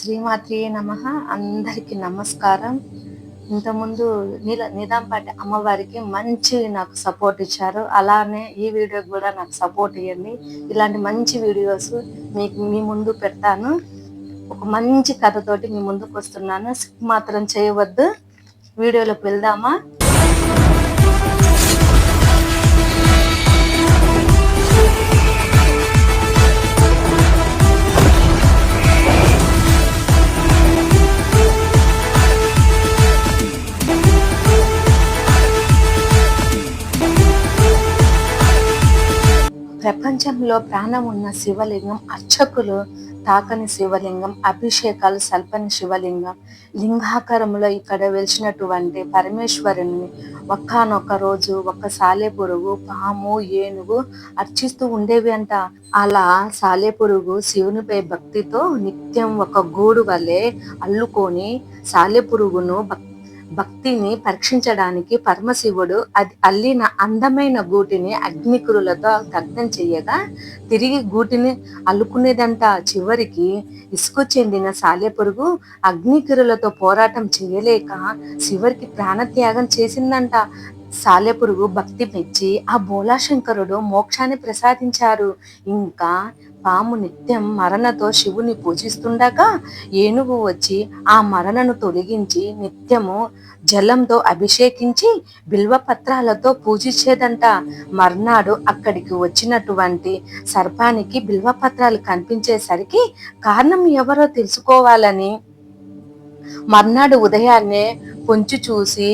శ్రీమాత్రియే నమ. అందరికి నమస్కారం. ఇంతకుముందు నీల నిదాంపాటి అమ్మవారికి మంచి నాకు సపోర్ట్ ఇచ్చారు. అలానే ఈ వీడియోకి కూడా నాకు సపోర్ట్ ఇవ్వండి ఇలాంటి మంచి వీడియోస్ మీకు మీ ముందు పెడతాను. ఒక మంచి కథతోటి మీ ముందుకు వస్తున్నాను మాత్రం చేయవద్దు. వీడియోలోకి వెళ్దామా? ప్రపంచంలో ప్రాణం ఉన్న శివలింగం అర్చకులు తాకని శివలింగం అభిషేకాలు సల్పని శివలింగం. లింగాకారంలో ఇక్కడ వెలిచినటువంటి పరమేశ్వరుని ఒక్కనొక్క రోజు ఒక సాలెపురుగు పాము ఏనుగు అర్చిస్తూ ఉండేవి అంట. అలా సాలెపురుగు శివునిపై భక్తితో నిత్యం ఒక గూడు వలె అల్లుకొని సాలెపురుగును భక్తి భక్తిని పరీక్షించడానికి పరమశివుడు అది అల్లిన అందమైన గూటిని అగ్నికురులతో దగ్ధం చేయగా తిరిగి గూటిని అల్లుకునేదంట చివరికి ఇసుకు చెందిన సాలెపురుగు అగ్నికురులతో పోరాటం చేయలేక చివరికి ప్రాణత్యాగం చేసిందంట. సాలెపురుగు భక్తి మెచ్చి ఆ బోలాశంకరుడు మోక్షాన్ని ప్రసాదించారు. ఇంకా పాము నిత్యం మరణతో శివుని పూజిస్తుండగా ఏనుగు వచ్చి ఆ మరణను తొలగించి నిత్యము జలంతో అభిషేకించి బిల్వ పత్రాలతో పూజించేదంట. మర్నాడు అక్కడికి వచ్చినటువంటి సర్పానికి బిల్వ పత్రాలు కనిపించేసరికి కారణం ఎవరో తెలుసుకోవాలని మర్నాడు ఉదయాన్నే పొంచి చూసి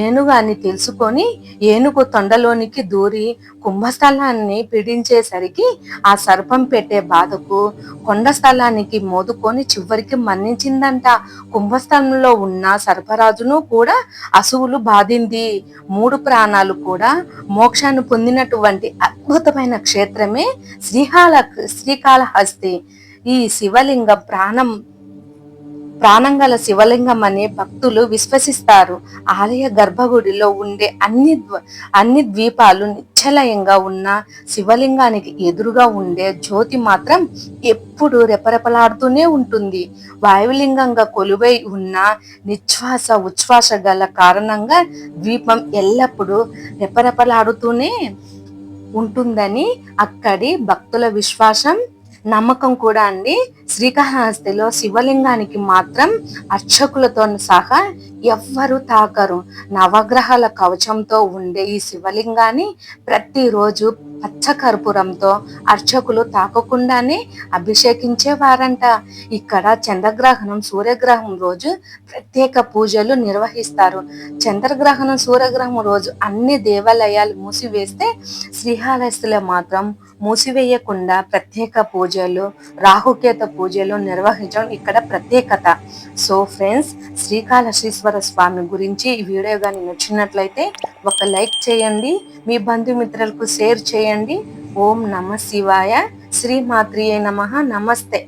ఏనుగు అని తెలుసుకొని ఏనుగు తొండలోనికి దూరి కుంభస్థలాన్ని పీడించేసరికి ఆ సర్పం పెట్టే బాధకు కొండ స్థలానికి మోదుకొని చివరికి మన్నించిందంట. కుంభస్థలంలో ఉన్న సర్పరాజును కూడా అసువులు బాధింది. మూడు ప్రాణాలు కూడా మోక్షాన్ని పొందినటువంటి అద్భుతమైన క్షేత్రమే శ్రీహాల శ్రీకాళహస్తి. ఈ శివలింగ ప్రాణం ప్రాణంగల శివలింగం అనే భక్తులు విశ్వసిస్తారు. ఆలయ గర్భగుడిలో ఉండే అన్ని అన్ని ద్వీపాలు నిశ్చలయంగా ఉన్న శివలింగానికి ఎదురుగా ఉండే జ్యోతి మాత్రం ఎప్పుడు రెపరెపలాడుతూనే ఉంటుంది. వాయులింగంగా కొలువై ఉన్న నిశ్వాస ఉచ్ఛ్వాస గల కారణంగా ద్వీపం ఎల్లప్పుడూ రెపరెపలాడుతూనే ఉంటుందని అక్కడి భక్తుల విశ్వాసం నమ్మకం కూడా అండి. శ్రీకాళహస్తిలో శివలింగానికి మాత్రం అర్చకులతో సహా ఎవ్వరు తాకరు. నవగ్రహాల కవచంతో ఉండే ఈ శివలింగాన్ని ప్రతిరోజు పచ్చకర్పూరంతో అర్చకులు తాకకుండానే అభిషేకించేవారంట. ఇక్కడ చంద్రగ్రహణం సూర్యగ్రహం రోజు ప్రత్యేక పూజలు నిర్వహిస్తారు. చంద్రగ్రహణం సూర్యగ్రహం రోజు అన్ని దేవాలయాలు మూసివేస్తే శ్రీహాళహస్తిలో మాత్రం మూసివేయకుండా ప్రత్యేక పూజలు రాహుకేత పూజలు నిర్వహించడం ఇక్కడ ప్రత్యేకత. సో ఫ్రెండ్స్ శ్రీకాళహస్తీశ్వర స్వామి గురించి ఈ వీడియో కానీ నచ్చినట్లయితే ఒక లైక్ చేయండి మీ బంధుమిత్రులకు షేర్ చేయండి. ఓం నమ శివాయ. శ్రీమాత్రియే నమ. నమస్తే.